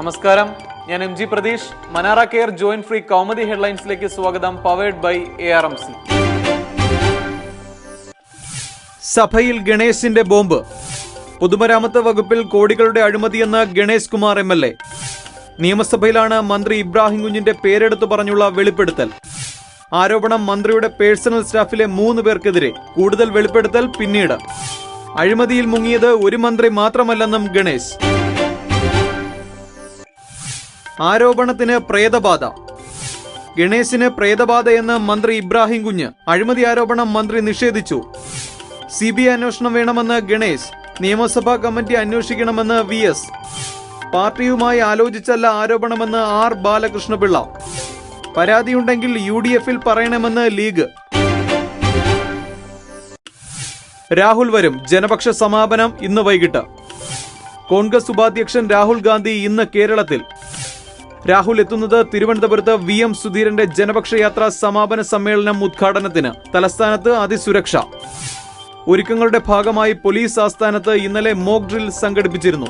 നമസ്കാരം. ഞാൻ M G Pratheesh. Manara care joint free Kaumudi ഹെഡ്ലൈൻസിലേക്ക് സ്വാഗതം powered by A R M C സഭയിൽ ഗണേശിന്റെ ബോംബ്. പൊതുമരാമത്ത് വകുപ്പിൽ കോടികളുടെ അഴിമതിയെന്ന് Ganesh Kumar M L A. നിയമസഭയിലാണ് മന്ത്രി ഇബ്രാഹിം കുഞ്ഞിന്റെ പേരെടുത്തു പറഞ്ഞുള്ള വെളിപ്പെടുത്തൽ. ആരോപണം മന്ത്രിയുടെ പേഴ്സണൽ സ്റ്റാഫിലെ മൂന്ന് പേർക്കെതിരെ കൂടുതൽ വെളിപ്പെടുത്തൽ പിന്നീട്. അഴിമതിയിൽ മുങ്ങിയത് ഒരു മന്ത്രി മാത്രമല്ലെന്നും ഗണേശ്. ആരോപണത്തിന് പ്രേതബാധ. ഗണേശിന് പ്രേതബാധയെന്ന് മന്ത്രി ഇബ്രാഹിം കുഞ്ഞ് അഴിമതി ആരോപണം മന്ത്രി നിഷേധിച്ചു. സി ബി ഐ അന്വേഷണം വേണമെന്ന് ഗണേശ് നിയമസഭാ കമ്മിറ്റി അന്വേഷിക്കണമെന്ന് വി എസ് പാർട്ടിയുമായി ആലോചിച്ചല്ല ആരോപണമെന്ന് ആർ ബാലകൃഷ്ണപിള്ള. പരാതിയുണ്ടെങ്കിൽ യു ഡി എഫിൽ പറയണമെന്ന് ലീഗ്. രാഹുൽ വരും. ജനപക്ഷ സമാപനം ഇന്ന് വൈകിട്ട്. കോൺഗ്രസ് ഉപാധ്യക്ഷൻ രാഹുൽ ഗാന്ധി ഇന്ന് കേരളത്തിൽ. രാഹുൽ എത്തുന്നത് തിരുവനന്തപുരത്ത് വി എം സുധീരന്റെ ജനപക്ഷ യാത്രാ സമാപന സമ്മേളനം ഉദ്ഘാടനത്തിന്. തലസ്ഥാനത്ത് അതിസുരക്ഷ. ഒരുക്കങ്ങളുടെ ഭാഗമായി പോലീസ് ആസ്ഥാനത്ത് ഇന്നലെ മോക്ക് ഡ്രിൽ സംഘടിപ്പിച്ചിരുന്നു.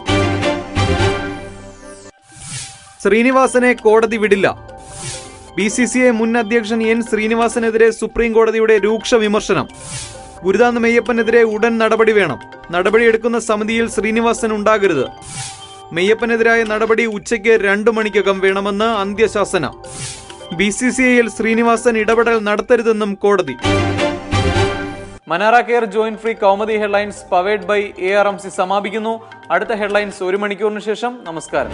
ശ്രീനിവാസനെ കോടതി വിടില്ല. ബി സി സി ഐ മുൻ അധ്യക്ഷൻ എൻ ശ്രീനിവാസനെതിരെ സുപ്രീം കോടതിയുടെ രൂക്ഷ വിമർശനം. ഗുരുദാന്ത മെയ്യപ്പനെതിരെ ഉടൻ നടപടി വേണം. നടപടിയെടുക്കുന്ന സമിതിയിൽ ശ്രീനിവാസൻ ഉണ്ടാകരുത്. മെയ്യപ്പനെതിരായ നടപടി ഉച്ചയ്ക്ക് രണ്ടു മണിക്കകം വേണമെന്ന് അന്ത്യശാസന. ബി സി സി ഐയിൽ ശ്രീനിവാസൻ ഇടപെടൽ നടത്തരുതെന്നും കോടതി. Manara care joint free Kaumudi headlines powered by A R M C സമാപിക്കുന്നു. അടുത്ത ഹെഡ്ലൈൻസ് ഒരു മണിക്കൂറിന് ശേഷം. നമസ്കാരം.